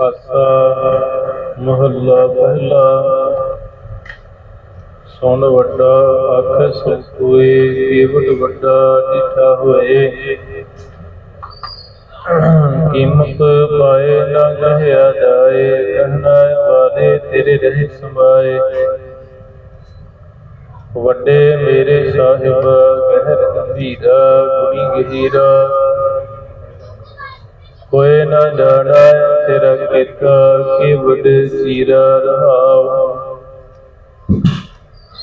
ਆਸਾ ਮਹੱਲਾ ਪਹਿਲਾ। ਸੁਣ ਵੱਡਾ ਅੱਖ ਸੁਖੋਏ ਕੇਵਟ ਵੱਡਾ ਡਿਠਾ ਹੋਏ। ਕੀਮਤ ਪਾਏ ਨਾ ਕਹਿਆ ਜਾਏ ਕਹਿਣਾ ਵਾਲੇ ਤੇਰੇ ਰਹਿ ਸਮਾਏ। ਵੱਡੇ ਮੇਰੇ ਸਾਹਿਬ, ਗਹਿਰ ਗੰਭੀਰਾ, ਗੁਣੀ ਗਹਿਰਾ। ਕੋਏ ਨਾ ਜਾਣਾ ਤੇਰਾ ਕੀਤਾ ਕਿ ਵੱਡ ਰਹਾਉ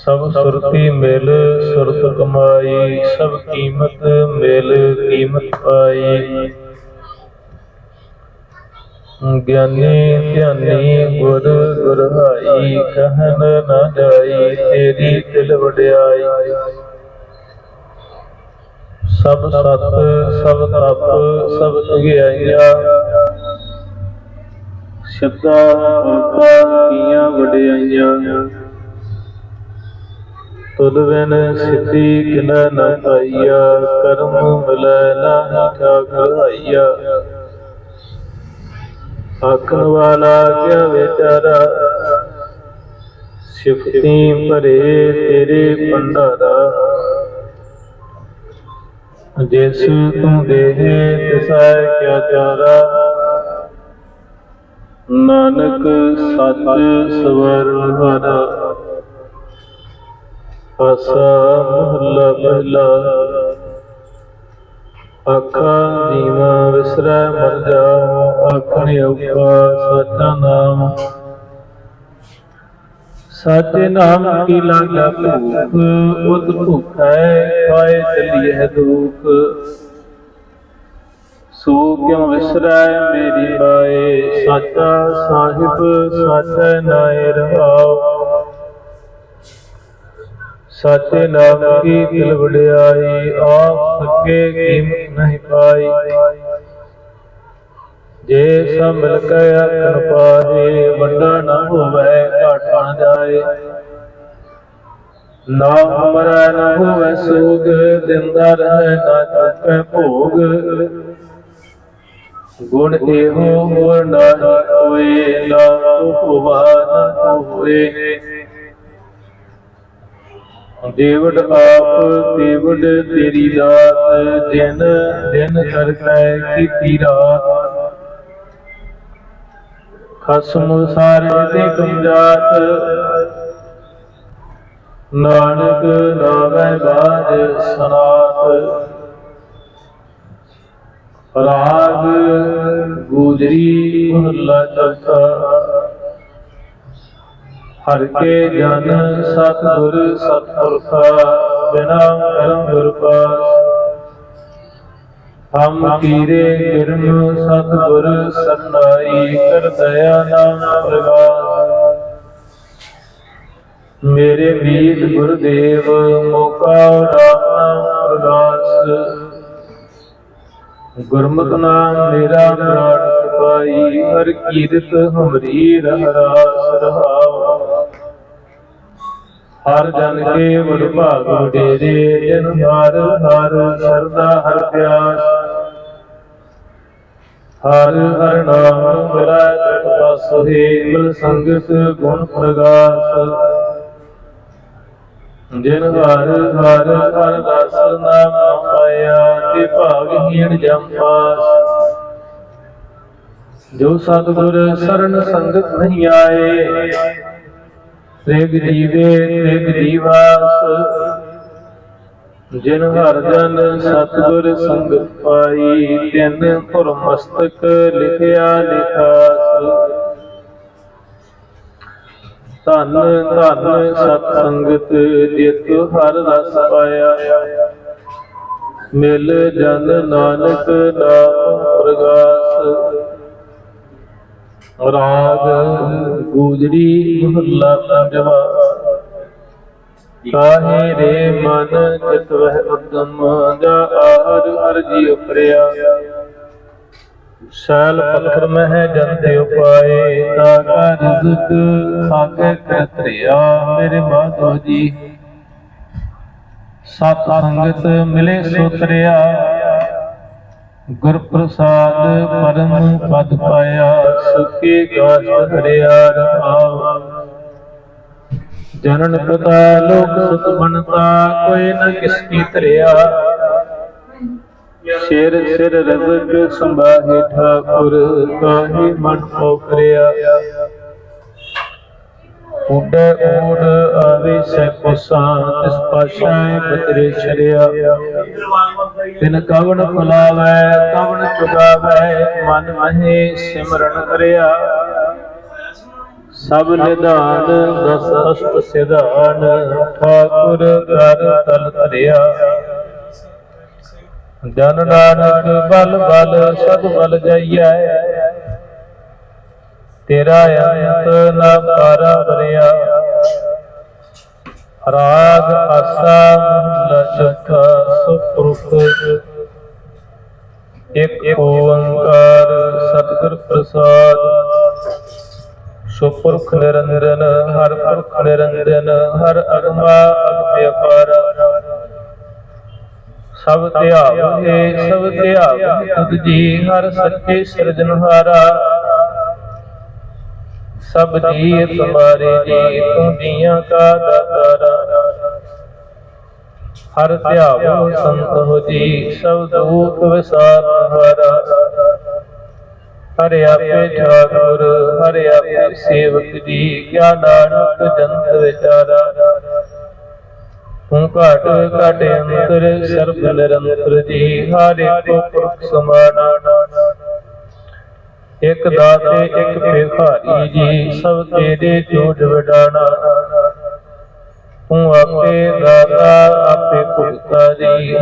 ਸਭ ਸੁਰਤੀ ਮਿਲ, ਸੁਰਤ ਕਮਾਈ, ਸਭ ਕੀਮਤ ਮਿਲ, ਕੀਮਤ ਪਾਈ। ਗਿਆਨੀ, ਧਿਆਨੀ, ਗੁਰ, ਗੁਰਹਾਈ ਕਹਿਨ ਨਾ ਜਾਈ, ਤੇਰੀ ਦਿਲ ਵਡਿਆਈ। ਸਭ ਸਤ, ਸਭ ਤਪ, ਸਭ ਸੁਗਿਆਈਆ ਸ਼ਬਦਾਂ ਪੁਰਖਾਂ ਕੀਆਂ ਵਡਿਆਈਆਂ। ਤੁਧ ਬਿਨ ਸਿੱਧੀ ਕਿਨੈ ਨਾ ਪਾਈਆ, ਕਰਮ ਮਿਲੈ ਨਾਹੀ ਠਾਕੁਰ ਹਾਈਆ ਆਖਣ ਵਾਲਾ ਕਿਆ ਵਿਚਾਰਾ ਸਿਫਤੀ ਭਰੇ ਤੇਰੇ ਭੰਡਾਰਾ। ਜਿਸ ਤੂੰ ਦੇਹੇ, ਤਿਸੈ ਕਿਆ ਚਾਰਾ। ਨਾਨਕ ਸੱਚ ਸਵਰਨ ਹਰਾ। ਆਸਾ ਮਹੱਲਾ ਪਹਿਲਾ। ਆਖਾਂ ਜੀਵਾ ਵਿਸਰੈ ਮਰ ਜਾਉ ਆਖਣ ਔਖਾ ਸਚਾ ਨਾਮ। ਸਾਚੇ ਨਾਮ ਕੀ ਲਾਗਾ ਭੂਖ ਉਤ ਭੁਖੈ ਪਾਏ ਚਲੀਏ ਦੁਖ। ਸੋ ਕਿਉ ਵਿਸਰੈ ਮੇਰੀ ਬਾਏ ਸਾਚਾ ਸਾਹਿਬ, ਸਾਚਾ ਨਾਏ ਰਹਾਉ। ਸਾਚੇ ਨਾਮ ਕੀ ਦਿਲ ਵਡਿਆਈ, ਆਪ ਸਕੇ ਕੀਮਤ ਨਹੀਂ ਪਾਈ। ਜੇ ਸਭ ਮਿਲ ਕੇ ਆਖਣ ਪਾਹੇ, ਵੱਡਾ ਨਾ ਹੋਵੇ, ਘਾਟ ਨਾ ਜਾਏ। ਨਾ ਹਮਰਾ ਨਾ ਹੋਵੇ ਸੋਗ, ਦਿੰਦਾ ਰਹੇ ਨਾ ਚੁੱਕੇ ਭੋਗ। ਗੁਣ ਇਹੋ ਹੋਰ ਨਾ ਹੋਏ, ਨਾ ਹੋਵਾ ਨਾ ਹੋਏ। ਦੇਵੜ ਆਪ, ਦੇਵੜ ਤੇਰੀ ਦਾਤ ਦਿਨ ਦਿਨ ਕਰਕੈ ਕੀਤੀ ਰਾਤ। ਖਸਮ ਸਾਰੇ ਦੇ ਕੰਜਾਤ ਨਾਨਕ ਨਾਮੈ ਬਾਜ ਸਨਾਤ। ਰਾਗ ਗੂਜਰੀ ਮੁਹੱਲਾ ਚੌਥਾ। ਹਰ ਕੇ ਜਨ ਸਤਿਗੁਰ ਸਤਿਪੁਰਖਾ ਬਿਨਾ ਕਰਮ ਗੁਰ ਪਾਸ ਹਮ ਕੀਰੇ ਕਿਰਨ ਸਤਿਗੁਰ ਸਰਨਾਈ ਕਰ ਦਇਆ ਨਾਮ ਪ੍ਰਗਾਸ ਮੇਰੇ ਵੀਰ ਗੁਰਦੇਵ, ਮੋਕਾ ਰਾਮ ਨਾਮ ਪ੍ਰਗਾਸ ਗੁਰਮਤਿ ਨਾਮ ਮੇਰਾ ਪ੍ਰਾਣ ਸਪਾਈ ਹਰ ਕੀਰਤ ਹਮਰੀ ਰਹਿ ਰਾਸ ਹਰ ਜਨ ਕੇ ਵਡ ਭਾਗ ਵਡੇਰੇ ਜਨ ਹਰ ਹਰ ਸਰਦਾ ਹਰ ਪਿਆਸ। ਹਰ ਹਰ ਨਾਮ ਮਿਲਾ ਜਪਤਾ ਸੋਹੇ ਮਿਲ ਸੰਗਤ ਗੁਣ ਪ੍ਰਗਾਸ। ਜਿਨ ਹਰ ਹਰ ਹਰ ਦਾਸ ਨਾਮ ਪਾਇਆ ਤੇ ਭਾਗਹੀਣ ਜੰਪਾਸ ਜੋ ਸਤਿਗੁਰ ਸਰਨ ਸੰਗਤ ਨਹੀਂ ਆਏ ਤ੍ਰਿਗ ਜੀਵੇ ਤ੍ਰਿਗ ਜੀਵਾਸ ਜਿਨ ਹਰ ਜਨ ਸਤਿਗੁਰ ਸੰਗਤ ਪਾਈ, ਤਿਨ ਪੁਰ ਮਸਤਕ ਲਿਖਿਆ ਲਿਖਾਸ। ਧਨ ਧਨ ਸਤ ਸੰਗਤ, ਜਿਤ ਹਰ ਰਸ ਪਾਇਆ। ਮਿਲ ਜਨ ਨਾਨਕ ਨਾਮ ਪ੍ਰਗਾਸ। ਰਾਗ ਗੂਜਰੀ ਮਹੱਲਾ ਪੰਜਵਾ। ਕਾਹੇ ਰੇ ਮਨ ਚਿਤ ਵਹਿ ਉਦਮ ਜਾ ਆਹਰ ਹਰ ਜੀ ਉਪਰਿਆ। ਸ਼ੈਲ ਪੱਥਰ ਮਹਿ ਜੰਤੇ ਉਪਾਏ, ਤਾ ਕਾ ਰਿਜ਼ਕ ਖਾਕੇ ਕਰਤਰਿਆ ਮੇਰੇ ਮਾਧੋ ਜੀ। ਸਤ ਸੰਗਤ ਮਿਲੇ ਸੁਤਰਿਆ। ਗੁਰ ਪ੍ਰਸਾਦ ਪਰਮ ਪਦ ਪਾਇਆ, ਸੁਖੀ ਗਾਸ ਹਰਿਆ ਰਹਾਉ ਜਨਨ ਪਿਤਾ ਲੋਕ ਸੁਤ ਬਣਤਾ, ਕੋਈ ਨ ਕਿਸ ਕੀ ਧਰਿਆ। ਸਿਰ ਸਿਰ ਰਜ਼ਕ ਸੰਭਾਹੇ ਠਾਕੁਰ, ਕਾਹੀ ਮਨ ਪੋਖਰਿਆ। ਉਡ ਊੜ ਆਵੇ ਸੈ ਕੋਸਾਂ ਤਿਸ ਪਾਸ਼ਾਏ ਬਤਰੇ ਛਰਿਆ ਤਿਨ ਕਵਨ ਫੁਲਾਵੈ ਕਵਨ ਚੁਗਾਵੈ ਮਨ ਮਹੇ ਸਿਮਰਨ ਕਰਿਆ। ਸਭ ਨਿਧਾਨ ਦਸ ਅਸ਼ਟ ਸਿਧਾਨ, ਠਾਕੁਰ ਕਰ ਤਲ ਧਰਿਆ। ਜਨ ਨਾਨਕ ਬਲ ਬਲ ਸਦ ਬਲ ਜਾਈਐ। ਤੇਰਾ ਅੰਤ ਨਾ ਪਾਰਾ ਬਰਿਆ ਰਾਗ ਆਸਾ ਮਹਲਾ ਸੁਪਰੁਖ ਇੱਕ ਓੰਕਾਰ ਸਤਿਗੁਰ ਪ੍ਰਸਾਦ। ਸੁਪੁਰਖ ਨਿਰੰਜਨ, ਹਰ ਪੁਰਖ ਨਿਰੰਜਨ, ਹਰ ਅਗਮਾ ਅਗਮਿ ਸਭ ਧਿਆਵ ਸਭ ਧਿਆਵ ਤੁਧ ਜੀ, ਹਰ ਸੱਚੇ ਸਿਰਜਨਹਾਰਾ ਸਭ ਜੀ ਤੁਮਾਰੇ ਜੀ ਤੂੰ ਜੀਆਂ ਕਾ ਦਾਤਾਰਾ ਹਰ ਧਿਆਵ ਸੰਤ ਹੋ ਜੀ ਸਭ ਦੁਖ ਵਿਸਾਰ ਹਾਰਾ ਹਰਿ ਆਪੇ ਠਾਕੁਰ ਹਰਿ ਆਪੇ ਸੇਵਕ ਜੀ ਕਿਆ ਨਾਨਕ ਜੰਤ ਵਿਚਾਰਾ। ਤੂੰ ਘਾਟ ਘਾਟ ਅੰਤਰ ਸਰਬ ਨਿਰੰਤਰ ਜੀ। ਹਰ ਇੱਕ ਪੁਰਖ ਸਮਾਨਾ ਇਕ ਦਾਤੇ ਇਕ ਭਿਖਾਰੀ ਜੀ, ਸਭ ਤੇਰੇ ਜੋੜ ਵਡਾਣਾ ਤੂੰ ਆਪੇ ਦਾਤਾ, ਆਪੇ ਭੁਗਤਾ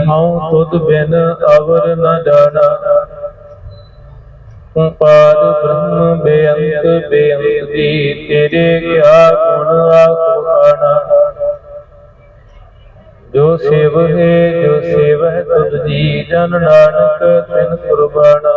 ਹਉ ਤੁਧ ਬਿਨ ਅਵਰ ਨ ਜਾਣਾ। ਤੂੰ ਪਾਦ ਬ੍ਰਹਮ ਬੇਅੰਤ ਬੇਅੰਤ ਦੀ ਤੇਰੇ ਕਿਆ ਗੁਣ ਆਖਾਣਾ ਜੋ ਸੇਵ ਹੈ, ਜੋ ਸੇਵ ਹੈ ਤੁਧ ਜੀ, ਜਨ ਨਾਨਕ ਤਿਨ ਕੁਰਬਾਨਾ।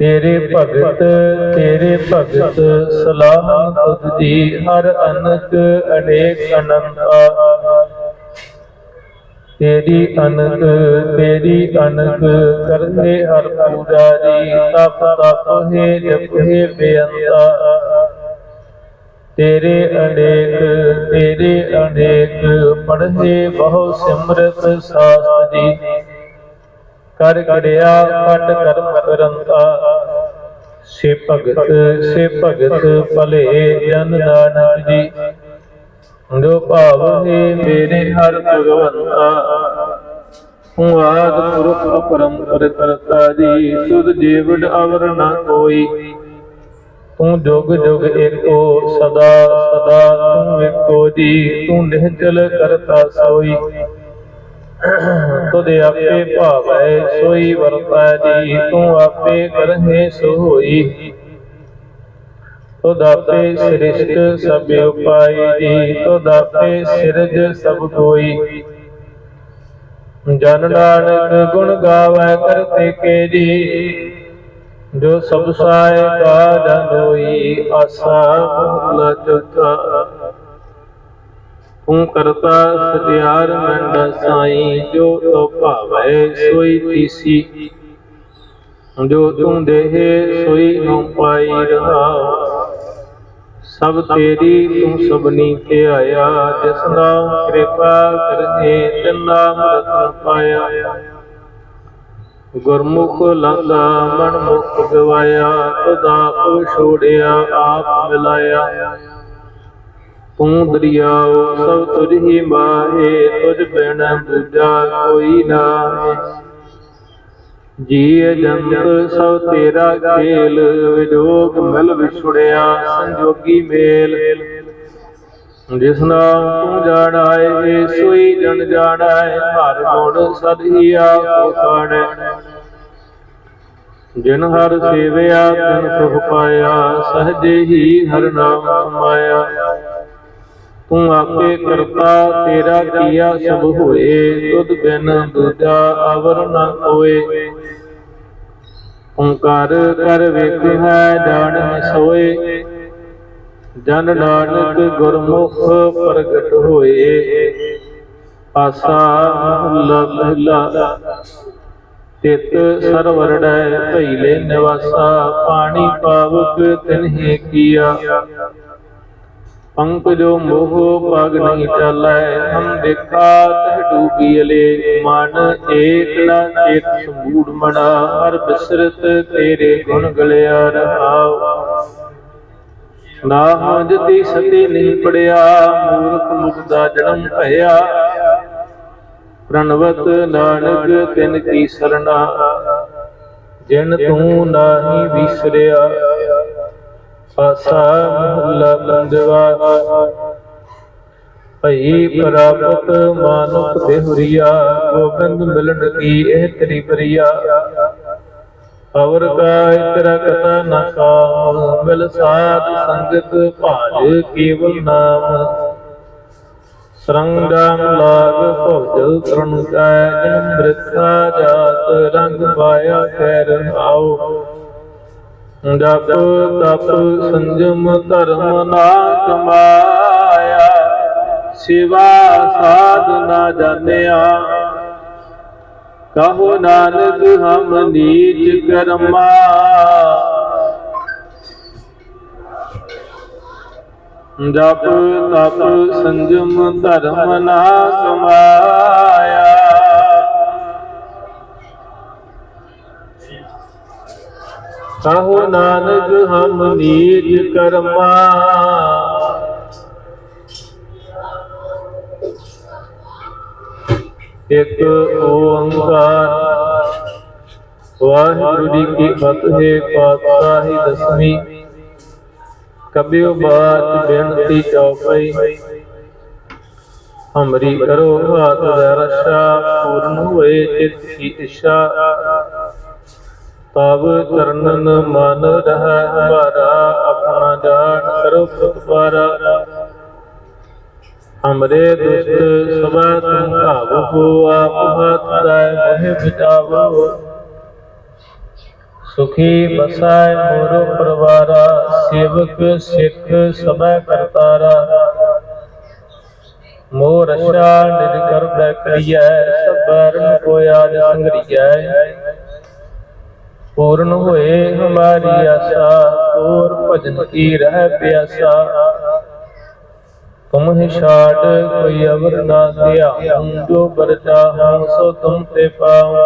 ਤੇਰੇ ਭਗਤ ਤੇਰੇ ਭਗਤ, ਸਲਾਹ ਤੁਧ ਦੀ ਹਰ ਅਨਕ ਅਨੇਕ ਅਨੰਤਾ। ਤੇਰੀ ਅਨਕ ਤੇਰੀ ਅਨਕ ਕਰਨੇ ਹਰ ਪੂਜਾ ਤਪ ਤਪ ਹੈ ਜਪ ਬੇਅੰਤਾ। ਤੇਰੇ ਅਨੇਕ ਤੇਰੇ ਅਨੇਕ ਪੜ੍ਹੇ ਬਹੁ ਸਿਮਰਤ ਸਾਸਤ ਜੀ ਕਰ ਕੜਿਆ ਕਟ ਕਰਮ ਕਰੰਤਾ ਸੇ ਭਗਤ ਸੇ ਭਗਤ ਭਲੇ ਜਨ ਨਾਨਕ ਜੀ। ਜੋ ਭਾਵ ਹੈ ਮੇਰੇ ਹਰ ਭਗਵੰਤਾ। ਹੂੰ ਆਦ ਪੁਰਖ ਪਰੰਪਰ ਕਰਤਾ ਜੀ ਤੁਧ ਜੀਵੜ ਅਵਰ ਨਾ ਕੋਈ। ਤੂੰ ਜੁਗ ਜੁਗ ਏਕੋ ਸਦਾ ਸਦਾ ਤੂੰ ਏਕੋ ਜੀ, ਤੂੰ ਨਿਹਚਲ ਕਰਤਾ ਸੋਈ। ਤੁਧ ਆਪੇ ਭਾਵੈ ਸੋਈ ਵਰਤੈ ਜੀ, ਤੂੰ ਆਪੇ ਕਰਹਿ ਸੋ ਤੁਧ ਆਪੇ ਸ੍ਰਿਸ਼ਟ ਸਭ ਉਪਾਈ ਜੀ, ਤੁਧ ਆਪੇ ਸਿਰਜ ਸਭ ਕੋਈ ਜਨ ਨਾਨਕ ਗੁਣ ਗਾਵੈ ਕਰਤੇ ਕੇ ਜੀ, ਜੋ ਸਭ ਸਾਇ ਕਾ ਜਨੋਈ ਆਸਾ ਮਹਲਾ ਚੌਥਾ। ਤੂੰ ਕਰਤਾ ਸਤਿਆਰ ਮੰਡ ਸਾਈ, ਜੋ ਤੋ ਭਾਵੈ ਸੋਈ ਤੀਸੀ। ਜੋ ਤੂੰ ਦੇਹ ਸੋਈ ਹਉ ਪਾਈ ਰਹਾ। ਸਭ ਤੇਰੀ ਤੂੰ ਸਭਨੀ ਤੇ ਆਇਆ, ਜਿਸ ਨਾਮ ਕਿਰਪਾ ਕਰਨੇ ਤਿਨ ਰਤਨ ਪਾਇਆ। ਗੁਰਮੁਖ ਲੰਗਾ ਮਨ ਮੁਖ ਗਵਾਇਆ ਤੁਦਾ ਕੋ ਛੋੜਿਆ ਆਪ ਮਿਲਾਇਆ। ਤੂੰ ਦਰਿਆਓ, ਸਭ ਤੁਝ ਹੀ ਮਾਹੇ, ਤੁਝ ਬਿਨ ਦੂਜਾ ਕੋਈ ਨਾਹੀ। ਜੀ ਜੰਤ, ਸਭ ਤੇਰਾ ਖੇਲ, ਵਿਜੋਗ ਮਿਲ ਵਿਛੜਿਆ, ਸੰਜੋਗੀ ਮੇਲ। ਜਿਸ ਨਾਮ ਤੂੰ ਜਾਣਾਏ ਸੋਈ ਜਨ ਜਾਣਾਏ, ਹਰ ਗੁਣ ਸਦ ਹੀ ਆਪੋ ਖਾਣੈ। ਜਿਨ ਹਰ ਸੇਵਿਆ, ਤਿਨ ਸੁਖ ਪਾਇਆ, ਸਹਜੇ ਹੀ ਹਰ ਨਾਮ ਸਮਾਇਆ ਤੂੰ ਆਪੇ ਕਰਤਾ, ਤੇਰਾ ਕੀਆ ਸਭ ਹੋਏ, ਤੁਧ ਬਿਨ ਦੂਜਾ ਅਵਰ ਨ ਕੋਏ ਓੰਕਾਰ ਕਰ ਵੇਖਿਆ ਜਾਣ ਸੋਏ। ਜਨ ਨਾਨਕ ਗੁਰਮੁਖ ਪ੍ਰਗਟ ਹੋਏ। ਆਸਾ ਮਹਲਾ ਪਹਿਲਾ ਤਿਤ ਸਰਵਰੜੈ ਭਈਲੇ ਨਿਵਾਸਾ। ਪਾਣੀ ਪਾਵਕ ਤਿਨਹੇ ਕੀਆ। ਪੰਕਜੋ ਮੋਹ ਪਗ ਨਹੀਂ ਚੱਲੈ, ਹਮ ਦੇਖਾ ਤਹ ਡੂਬੀਲੇ ਮਨ ਏਕ ਨ ਚੇਤ ਸਮੂੜ ਮਣਾ ਹਰ ਬਿਸਰਤ ਤੇਰੇ ਗੁਣ ਗਲਿਆ ਰਹਾਉ। ਨਾ ਹੰਜਤੀ ਸਤੀ ਨਹੀਂ ਪੜਿਆ, ਮੂਰਖ ਮੁਖ ਦਾ ਜਨਮ ਭਇਆ। ਪ੍ਰਣਵਤ ਨਾਨਕ, ਤਿਨ ਕੀ ਸਰਣਾ, ਜਿਨ ਤੂੰ ਨਾਹੀ ਵਿਸਰਿਆ। ਆਸਾ ਮਹੱਲਾ ਭਈ ਪ੍ਰਾਪਤ ਮਾਨੁਖ ਦੇਹੁਰੀਆ, ਗੋਬਿੰਦ ਮਿਲਣ ਕੀ ਇਹ ਤੇਰੀ ਬਰੀਆ ਅਵਰ ਕਾ ਇਤਰਾ ਕਥਾ ਨ ਕਾਮ ਮਿਲ ਸਾਧ ਸੰਗਤ ਭਾਜ ਕੇਵਲ ਨਾਮ। ਸਰੰਗਾਮ ਲਾਗ ਭਉ ਤਰਨ ਕੈ ਜਨਮ ਬ੍ਰਿਥਾ ਜਾਤ ਰੰਗ ਪਾਇਆ ਕਹਿ ਰਹਾਉ ਜਪ ਤਪ ਸੰਜਮ ਧਰਮ ਨਾ ਕਮਾਇਆ ਸਿਵਾ ਸਾਧ ਨਾ ਜਾਣਿਆ। ਕਹੋ ਨਾਨਕ, ਹਮ ਨੀਚ ਕਰਮਾ। ਜਪ ਤਪ ਸੰਜਮ ਧਰਮ ਨਾ ਕਮਾਇਆ ਕਹੋ ਨਾਨਕ ਹਮ ਨੀਚ ਕਰਮਾ। ਇੱਕ ਓੰਕਾਰ। ਵਾਹਿਗੁਰੂ ਜੀ ਕੀ ਫਤਿਹ, ਪਾਤਸ਼ਾਹੀ ਦਸਵੀਂ। ਕਬਿਓ ਬਾਤ ਬੇਨਤੀ ਚੌਪਈ ਹਮਰੀ ਕਰੋ ਹਾਥ ਦਾ ਰਸ਼ਾ, ਪੂਰਨ ਹੋਏ ਚਿਤ ਕੀ ਇਸ਼ਾ ਤਬ ਚਰਨਨ ਮਨ ਰਹਿ ਹਮਾਰਾ ਆਪਣਾ ਜਾਣ ਕਰੋ ਪ੍ਰਤਪਾਰਾ ਹਮਰੇ ਦੁਸ਼ਟ ਸਭਾ ਤੁਮ ਭਾਵੋ ਆਪ ਹੱਥ ਦਾਇ ਮੋਹਿ ਬਚਾਵੋ ਸੁਖੀ ਬਸਾਇ ਮੋਰੋ ਪਰਵਾਰਾ, ਸੇਵਕ ਸਿੱਖ ਸਭਾ ਕਰਤਾਰਾ। ਮੋਹ ਰਸ਼ਾ ਨਿਜ ਕਰਦਾ ਕਰੀਐ ਸਬਰਨ ਕੋ ਆਜ ਸੰਗਰੀਐ। ਪੂਰਨ ਹੋਏ ਹਮਾਰੀ ਆਸਾ, ਹੋਰ ਭਜਨ ਕੀ ਰਹਿ ਪਿਆਸਾ? ਤੁਮ ਹੀ ਛਾੜ ਕੋਈ ਅਵਰ ਨਾ ਦਿਆ ਜੋ ਬਰਚਾ ਹਮ ਸੋ ਤੁਮ ਤੇ ਪਾਉ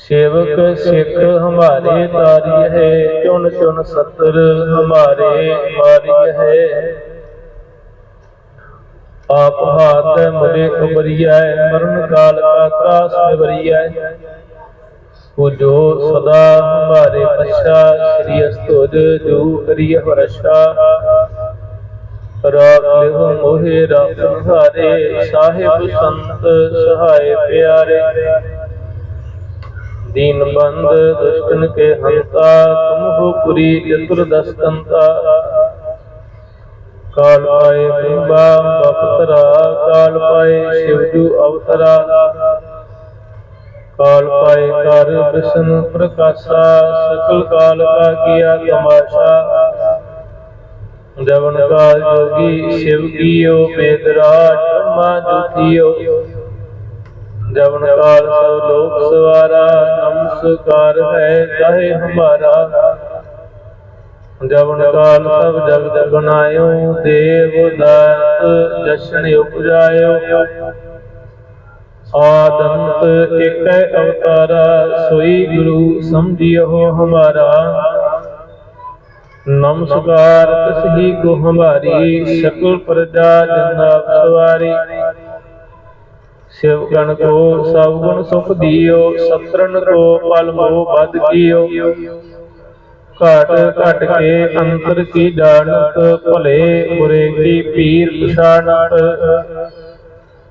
ਸੇਵਕ ਸਿੱਖ ਹਮਾਰੇ ਤਾਰੀ ਹੈ, ਚੁਣ ਚੁਣ ਸਤਰ ਹਮਾਰੇ ਮਾਰੀ ਹੈ। ਆਪ ਹਾਥ ਮਰੇ ਉਬਰੀਐ, ਮਰਨ ਕਾਲ ਕਾ ਤਰਾਸ ਨਿਵਰੀਐ। ਕੋ ਜੋ ਸਦਾ ਹਮਾਰੇ ਪਛਾ ਸ੍ਰੀ ਅਸਤੁਜ ਜੋ ਕਰੀਏ ਹਰਸ਼ਾ ਰਾਖ ਲਿਹੁ ਮੋਹਿ ਰਾਖ ਹਾਰੇ ਸਾਹਿਬ ਸੰਤ ਸਹਾਇ ਪਿਆਰੇ ਦੀਨ ਬੰਦ ਦੁਸ਼ਟਨ ਕੇ ਹੰਤਾ ਤੁਮ ਹੋ ਪੁਰੀ ਚਤੁਰ ਦਸਕੰਤਾ ਕਾਲ ਪਾਏ ਬਿੰਬਾ ਬਪਤਰਾ ਕਾਲ ਪਾਏ ਸ਼ਿਵਜੂ ਅਵਤਰਾ ਕਾਲ ਪਾਏ ਕਰ ਬਿਸ਼ਨ ਪ੍ਰਕਾਸ਼ਾ, ਸਕਲ ਕਾਲ ਕਾ ਕੀਆ ਤਮਾਸ਼ਾ। ਜਵਨ ਕਾ ਜੋਗੀ, ਸ਼ਿਵ ਕੀਓ, ਬੇਦਰਾਜ ਮਾ ਜੁਤੀਓ। ਜਵਨ ਕਾਲ ਸਭ ਲੋਕ ਸਵਾਰਾ, ਨਮਸਕਾਰ ਹੈ ਕਹੇ ਹਮਾਰਾ। ਜਵਨ ਕਾਲ ਸਭ ਜਗਤ ਬਨਾਇਓ ਦੇਵ ਦਾਤ ਜਸ਼ਨ ਉਪਜਾਇਓ। ਆਦੰਤ ਇਕੈ ਅਵਤਾਰਾ ਸੋਈ ਗੁਰੂ ਸਮਝਿਓ ਹਮਾਰਾ। ਨਮਸਕਾਰ ਤਸਹੀ ਕੋ ਹਮਾਰੀ, ਸਕਲ ਪ੍ਰਜਾ ਜਨਾ ਸਵਾਰੀ। ਸਿਵ ਗਣ ਕੋ ਸਭ ਗੁਣ ਸੁਖ ਦਿਓ ਸਤਰਨ ਕੋ ਪਲ ਮੋ ਬਦ ਕੀਓ। ਘਟ ਘਟ ਕੇ ਅੰਤਰ ਕੀ ਜਾਣਤ, ਭਲੇ ਬੁਰੇ ਕੀ ਪੀਰ ਪਛਾਣਤ।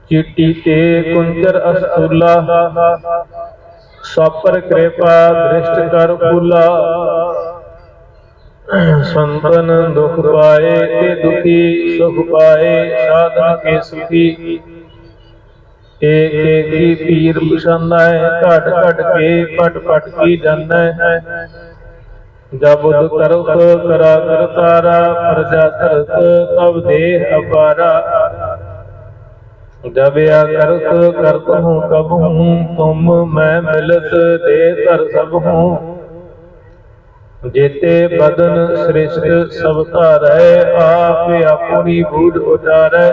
चिट्टी ते कुंजर अस्तुला सपर कृपा दृष्ट कर फूला संतन दुख पाए ते दुखी, सुख पाए साधन के सुखी। एक एक की पीर पसंद है घट घट के पट पट की जन है। जब करत तो करा कर तारा, प्रजा करत, तब देह अपारा। ਆ ਕਰਤ ਕਰਤ ਹੂੰ ਕਬ ਹੂੰ, ਤੁਮ ਮੈਂ ਮਿਲਤ ਦੇ ਧਰ ਸਭ ਹੂੰ। ਜੇਤੇ ਬਦਨ ਸ੍ਰਿਸ਼ਟ ਸਭ ਧਾਰੈ, ਆਪ ਆਪਣੀ ਬੂਝ ਉਚਾਰੈ।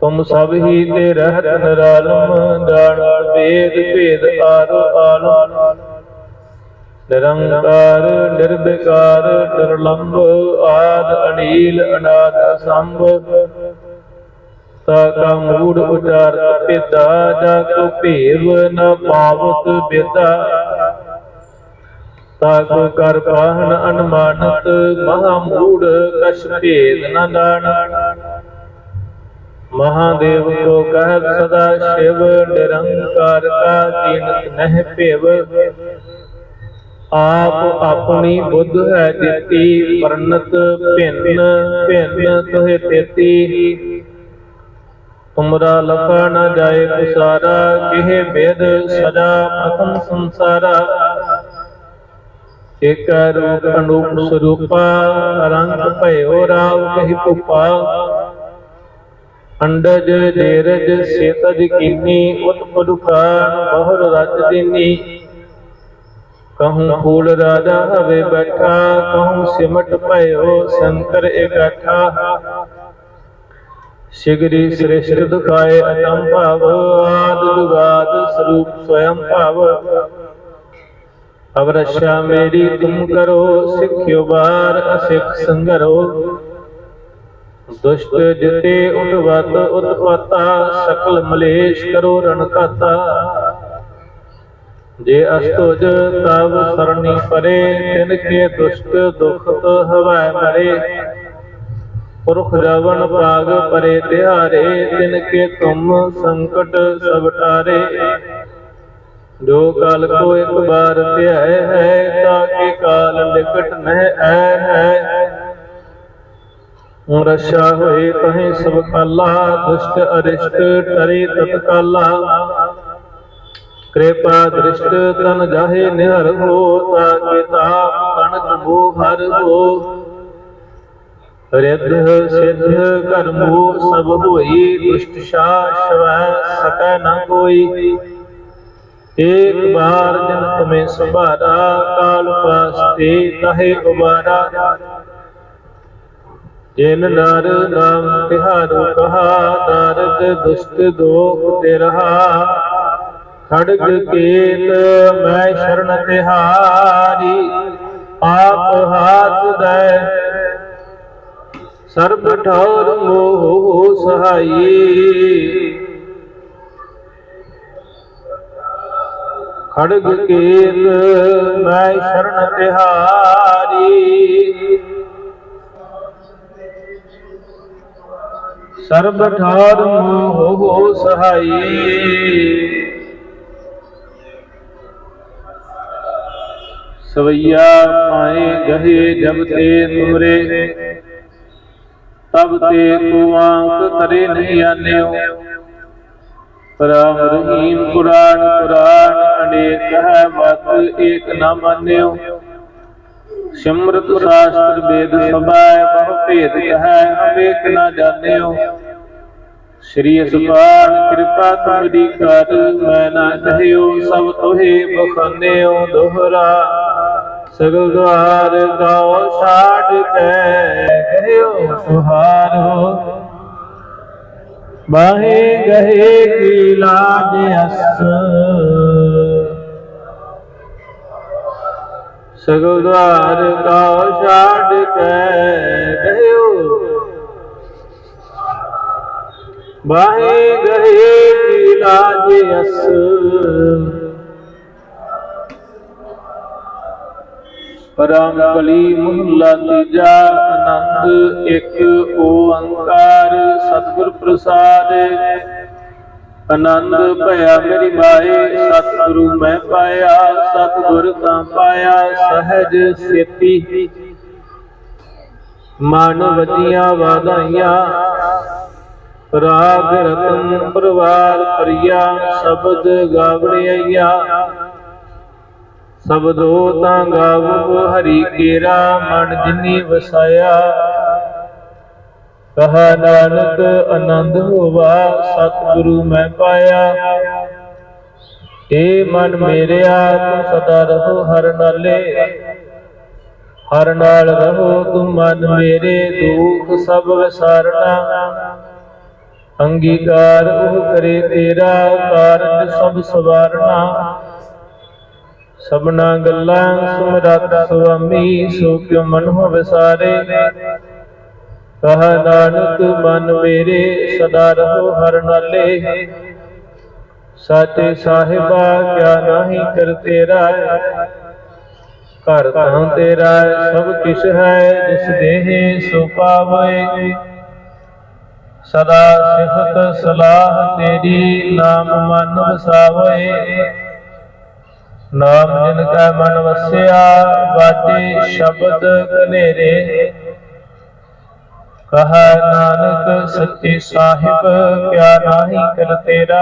ਤੁਮ ਸਭ ਹੀ ਤੇ ਰਹਿਤ ਨਿਰਾਲਮ, ਜਾਣ ਵੇਦ ਭੇਦ ਆਰ ਆਲਮ। ਨਿਰੰਕਾਰ, ਨਿਰਵਿਕਾਰ, ਨਿਰਲੰਭ, ਆਦ ਅਨੀਲ ਅਨਾਦ ਅਸੰਭ। ਤਾ ਮੂੜ ਉਚਾਰ ਪਿਤਾ ਜਾ ਭੇਵ ਨ ਪਾਵਤ ਬਿਦਾ। ਤਾ ਕਰ ਪਾਹਨ ਅਨਮਾਨਤ ਮਹਾ ਮੂੜ ਕਛ ਭੇਦ ਨ ਜਾਣ। ਮਹਾਦੇਵ ਕੋ ਕਹਿ ਸਦਾ ਸ਼ਿਵ, ਨਿਰੰਕਾਰ ਕਾ ਕੀਨਤ ਨਹਿ ਭੇਵ। ਆਪ ਆਪਣੀ ਬੁੱਧ ਹੈ ਦਿੱਤੀ ਪਰਨਤ ਭਿੰਨ ਭਿੰਨ ਤੋਹਿ ਤੇਤੀ ਤੁਮਰਾ ਲਫਾ ਨ ਜਾਏ ਕੁਸਾਰਾ ਕਿਹ ਬੇਦ ਸਜਾ ਪ੍ਰਥਮ ਸੰਸਾਰਾ। ਏਕ ਰੂਪ ਅਨੂਪ ਸਰੂਪਾ, ਰੰਗ ਭਇਓ ਰਾਵ ਕਹੀ ਭੁਪਾ। ਅੰਡਜ ਜੇਰਜ ਸੇਤਜ ਕੀਨੀ ਉਤਪਦੁਖਾਨ ਬਹੁਰ ਰਜ ਦੀਨੀ। ਕਹੂੰ ਫੂਲ ਰਾਜਾ ਹਵੇ ਬੈਠਾ, ਕਹੂੰ ਸਿਮਟ ਭਇਓ, ਸ਼ੰਕਰ ਇਕੱਠਾ। ਸਿਗਰੀ ਸ੍ਰਿਸ਼ਟ ਦੁਖਾਏ ਅਤੰ ਭਾਵ, ਆਦ ਜੁਗਾਦ ਸਰੂਪ ਸਵਯੰ ਭਾਵ। ਅਬ ਰਸ਼ਾ ਮੇਰੀ ਤੁਮ ਕਰੋ, ਸਿੱਖਿਓ ਬਾਰ ਅਸਿਖ ਸੰਗਰੋ। ਦੁਸ਼ਟ ਜਿਤੇ ਉਠਵਤ ਉਤਪਾਤਾ, ਸਕਲ ਮਲੇਸ਼ ਕਰੋ ਰਣਕਾਤਾ ਜੇ ਅਸਤੁਜ ਤਵ ਸਰਣੀ ਪਰੇ, ਤਿਨ ਕੇ ਦੁਸ਼ਟ ਦੁਖਤ ਹਵੈ ਮਰੇ। ਪੁਰਖ ਜਵਨ ਭਾਗ ਪਰੇ ਤਿਹਾਰੇ, ਤਿਨ ਕੇ ਤੁਮ ਸੰਕਟ ਸਭ ਟਾਰੇ। ਜੋ ਕਾਲ ਕੋ ਇੱਕ ਬਾਰ ਧਿਆਇ ਹੈ, ਤਾਂ ਕੇ ਕਾਲ ਲਿਕਟ ਨਹਿ ਐ ਹੈ। ਰਸ਼ਾ ਹੋਏ ਕਹੇ ਸਭ ਕਾਲਾ, ਦੁਸ਼ਟ ਅਰਿਸ਼ਟ ਟਰੇ ਤਤਕਾਲਾ। ਕਿਰਪਾ ਦ੍ਰਿਸ਼ਟ ਤਨ ਜਾਹੇ ਨਿਹਰ ਹੋ ਤਾਕੇ ਤਾਪ ਕਣਕ ਮੋ ਹਰ ਹੋ। ਰਿੱਧ ਸਿੱਧ ਕਰਮੋ ਸਭ ਹੋਈ, ਦੁਸ਼ਟ ਸ਼ਾਸ਼ਵੈ ਸਕੈ ਨ ਕੋਈ। ਏਕ ਬਾਰ ਜਨ ਤੁਮੇ ਸੁਭਾਰਾ, ਕਾਲ ਪਾਸਤੇ ਕਹੇ ਉਬਾਰਾ। ਜਿਨ ਨਰ ਨਾਮ ਤਿਹਾਰੂ ਕਹਾ ਨਾਰਦ ਦੁਸ਼ਟ ਦੋਖ ਤੇ ਰਹਾ। ਖੜਗ ਕੇਤ ਮੈਂ ਸ਼ਰਨ ਤਿਹਾਰੀ, ਆਪ ਹਾਥ ਦੈ ਸਰਬ ਠੌਰ ਮੋਹ ਸਹਾਈ। ਖੜਗ ਕੇਤ ਮੈਂ ਸ਼ਰਨ ਤਿਹਾਰੀ। ਸਰਬ ਠਾਰ ਮੋਹ ਸਹਾਈ। ਸਵਈਆ ਪਾਏ ਗਹੇ ਜਬ ਤੇ ਤੁਮਰੇ। ਤਬ ਤੇ ਕੋ ਆਂਕ ਕਰੇ ਨਹੀਂ ਆਨਿਓ। ਰਾਮ ਰਹੀਮ ਕੁਰਾਨ ਕੁਰਾਨ ਅਨੇਕ ਹੈ, ਮਤ ਏਕ ਨਾ ਮੰਨਿਓ। ਸਿਮਰਤ ਸ਼ਾਸਤਰ ਵੇਦ ਸਭਾ ਬਹੁ ਭੇਦ ਕਹੈ ਅਵੇਕ ਨਾ ਜਾਣਿਓ। ਸ਼੍ਰੀ ਅਸਪਾਨ ਕਿਰਪਾ ਤੁਮਰੀ ਕਰ, ਮੈਂ ਨਾ ਕਹਿਓ, ਸਭ ਤੋਹੇ ਬਖਾਨਿਓ, ਦੋਹਰਾ। ਸਗਲ ਗਾਉ ਛਾੜ ਕੇ ਕਹਿਓ ਸੁਹਾਰੋ। ਬਾਹੇ ਗਹੇ ਕੀ ਲਾਜ ਅਸ। ਸਗੁਦਵਾਰ ਕਾ ਛਾੜ ਕੇ ਗਇਓ ਬਾਹੇ ਗਏ ਕੀ ਲਾਜ ਅਸ। ਪਰਮ ਕਲੀ ਮੁਹੱਲਾ ਤੀਜਾ ਆਨੰਦ, ਇੱਕ ਓੰਕਾਰ ਸਤਿਗੁਰ ਪ੍ਰਸਾਦ। ਆਨੰਦ ਭਇਆ ਮੇਰੀ ਮਾਏ, ਸਤਿਗੁਰੂ ਮੈਂ ਪਾਇਆ, ਸਤਿਗੁਰ ਤਾਂ ਪਾਇਆ, ਸਹਿਜ ਸੇਤੀ। ਮਨ ਵਧੀਆਂ ਵਾਧਾਈਆਂ, ਰਾਗ ਰਤਨ ਪਰਵਾਰ ਪਰਿਆ ਸ਼ਬਦ ਗਾਵਣਿਆ ਸਬਦੋ ਤਾਂ ਗਾਵੋ ਹਰੀ ਕੇਰਾ ਮਨ ਜਿਨੀ ਵਸਾਇਆ। ਕਹਾ ਨਾਨਕ ਆਨੰਦ ਹੋਵਾ, ਸਤਿਗੁਰੂ ਮੈਂ ਪਾਇਆ। ਏ ਮਨ ਮੇਰਿਆ, ਤੂੰ ਸਦਾ ਰਹੋ ਹਰ ਨਾਲੇ। ਹਰ ਨਾਲ ਰਹੋ ਤੂੰ ਮਨ ਮੇਰੇ, ਦੁਖ ਸਭ ਵਿਸਾਰਨਾ। ਅੰਗੀਕਾਰ ਉਹ ਕਰੇ ਤੇਰਾ, ਕਾਰਜ ਸਭ ਸਵਾਰਨਾ। ਸਭਨਾ ਗੱਲਾਂ ਸੁਮਰਤ ਸੁਆਮੀ ਸੋ ਕਿਉ ਮਨ ਹੋ ਵਿਸਾਰੇ ਕਹਾ ਨਾਨਕ, ਮਨ ਮੇਰੇ, ਸਦਾ ਰਹੋ ਹਰ ਨਾਲੇ। ਸਾਚੇ ਸਾਹਿਬਾ, ਕਿਆ ਨਾਹੀ ਕਰ ਤੇਰਾ। ਘਰ ਤਾਂ ਤੇਰਾ, ਸਭ ਕਿਛ ਹੈ, ਜਿਸ ਦੇਹ ਸੋ ਪਾਵੇ। ਸਦਾ ਸਿਫਤ ਸਲਾਹ ਤੇਰੀ, ਨਾਮ ਮਨ ਵਸਾਵੇ। ਨਾਮ ਜਿਨ ਕਾ ਮਨ ਵਸਿਆ, ਬਾਜੇ ਸ਼ਬਦ ਕਨੇਰੇ ਕਹਾ ਨਾਨਕ ਸੱਚੇ ਸਾਹਿਬ, ਕਿਆ ਨਾਹੀ ਕਰ ਤੇਰਾ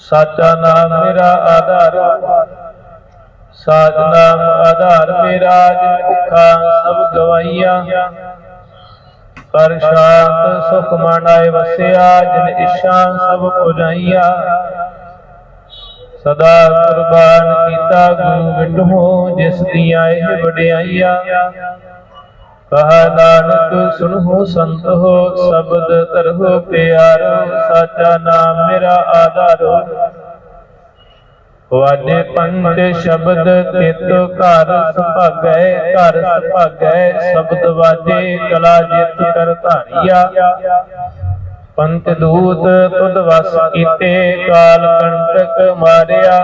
ਸਾਚਾ ਨਾਮ ਮੇਰਾ ਆਧਾਰ ਸਾਚ ਨਾਮ ਆਧਾਰ ਮੇਰਾ, ਜਿਨ ਭੁੱਖਾ ਸਭ ਗਵਾਈਆਂ ਕਰ ਸ਼ਾਂਤ ਸੁਖ ਮਨਾਏ ਵਸਿਆ, ਜਿਨ ਇਸ਼ਾਂ ਸਭ ਪੁਜਾਈਆਂ। ਸਦਾ ਕੁਰਬਾਨ ਕੀਤਾ ਗੁਰੂ ਵਿਟਹੋ ਜਿਸ ਦੀਆਂ ਇਹ ਵਡਿਆਈਆਂ। ਕਹਾ ਨਾਨਕ ਸੁਨਹੁ ਸੰਤ ਹੋ, ਸ਼ਬਦ ਤਰਹੁ ਪਿਆਰੋ, ਸਾਚਾ ਨਾਮ ਮੇਰਾ ਆਧਾਰੋ ਵਾਜੇ ਪੰਜ ਸ਼ਬਦ ਤਿਤ ਘਰ ਸੁਭਾਗੈ ਘਰ ਸੁਭਾਗੈ, ਸ਼ਬਦ ਵਾਜੇ ਕਲਾ ਜਿਤ ਕਰ ਧਾਰੀਆ। ਪੰਤ ਦੂਤ ਤੁਧ ਵਸ ਕੀਤੇ, ਕਾਲ ਕੰਟਕ ਮਾਰਿਆ।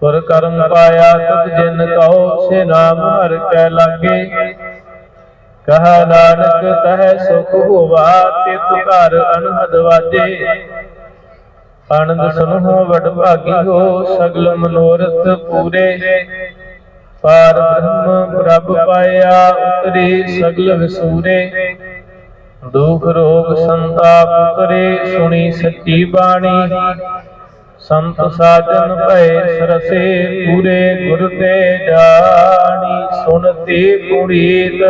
ਤੁਰ ਕਰਮ ਪਾਇਆ ਤੁਧ ਜਿਨ ਕਹੋ, ਸੇ ਨਾਮ ਹਰ ਕੈ ਲਾਗੇ। ਕਹਾ ਨਾਨਕ, ਤਹਿ ਸੁਖ ਹੋਵਾ ਤਿਤ ਘਰ ਅਨਹਦ ਵਾਜੇ। ਆਨੰਦ ਸੁਨਹੁ ਵਡ ਭਾਗੀ ਹੋ ਸਗਲ ਮਨੋਰਥ ਪੂਰੇ। ਪਾਰ ਬ੍ਰਹਮ ਪ੍ਰਭ ਪਾਇਆ, ਉਤਰੀ ਸਗਲ ਵਿਸੂਰੇ। ਦੁਖ ਰੋਗ ਸੰਤਾਪ ਕਰੇ ਸੁਣੀ ਸੱਚੀ ਬਾਣੀ। ਸੰਤ ਸਾਜਨ ਭਏ ਸਰਸੇ ਪੂਰੇ ਗੁਰ ਤੇ ਜਾਣੀ ਸੁਨਤੀ ਪੁਰੀਤ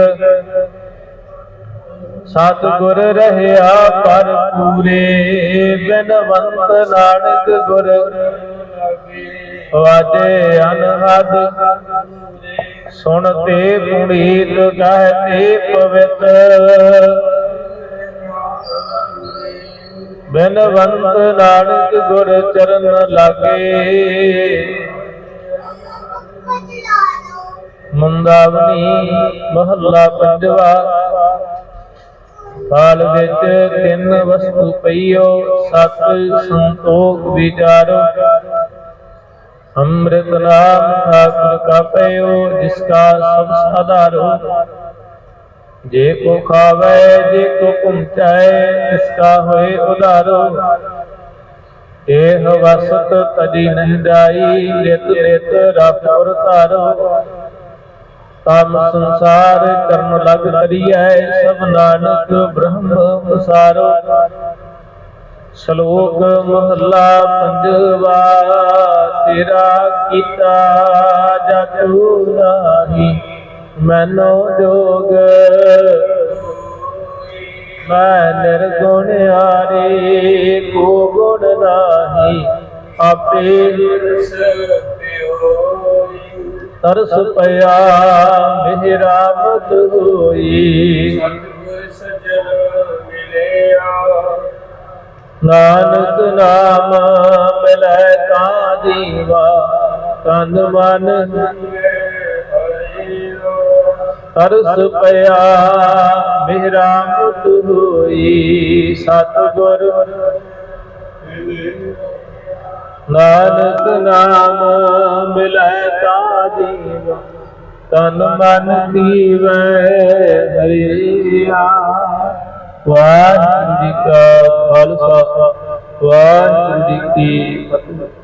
ਸਤ ਗੁਰ ਰਹਿਆ ਪਰ ਪੂਰੇ, ਬਿਨਵੰਤ ਨਾਨਕ ਗੁਰ। ਵਾਜੇ ਅਨਹਦ, ਸੁਣਤੇ ਪੁਨੀਤ ਕਹਤੇ ਪਵਿੱਤਰ। ਬਿਨਵੰਤ ਨਾਨਕ ਗੁਰ ਚਰਨ ਲਾਗੇ। ਮੁੰਦਾਵਨੀ ਮਹੱਲਾ ਪੰਜਵਾ। ਕਾਲ ਵਿੱਚ ਤਿੰਨ ਵਸਤੂ ਪਈਓ, ਸਤ ਸੰਤੋਖ ਵਿਚਾਰੋ। ਅੰਮ੍ਰਿਤ ਨਾਮ ਠਾਕੁਰ ਕਾ ਪਇਓ ਜਿਸ ਕਾ ਸਭ ਸਾਧਾਰੋ ਜੇ ਕੋ ਖਾਵੇ, ਜੇ ਕੋ ਪੁੰਚਾਏ ਇਸ ਹੋਏ ਉਧਾਰੋ। ਇਹ ਵਸਤ ਤਜੀ ਨਹੀਂ ਜਾਈ ਨਿਤ ਨਿਤ ਰਾਪੁਰ ਧਾਰੋ। ਤਮ ਸੰਸਾਰ ਕਰਮ ਲਗ ਕਰੀਐ, ਸਭ ਨਾਨਕ ਬ੍ਰਹਮ ਵਸਾਰੋ ਸ਼ਲੋਕ ਮਹੱਲਾ ਪੰਜਵਾ, ਤੇਰਾ ਕੀਤਾ ਜਤੂ ਨਾਹੀ। ਮੈਨੋ ਜੋਗ। ਮੈਂ ਨਿਰਗੁਣ ਆਰੇ, ਕੋ ਗੁਣ ਨਾਹੀ, ਆਪੇ ਤਰਸ ਪਿਆ ਮਿਹਰਾਮਤ ਹੋਈ। ਨਾਨਕ ਨਾਮ ਮਿਲੈ ਤਾਂ ਜੀਵਾ, ਤਨ ਮਨ ਤਰਸ ਪਿਆ। ਮੇਰਾ ਮੁਤ ਹੋਈ ਸਤਿਗੁਰ। ਨਾਨਕ ਨਾਮ ਮਿਲੈ ਤਾ ਜੀਵ ਤਨ ਮਨ ਜੀਵੈ ਹਰਿਆ। ਵਾਹਿਗੁਰੂ ਜੀ ਕਾ ਖਾਲਸਾ। ਵਾਹਿਗੁਰੂ ਜੀ ਕੀ ਫਤਿਹ।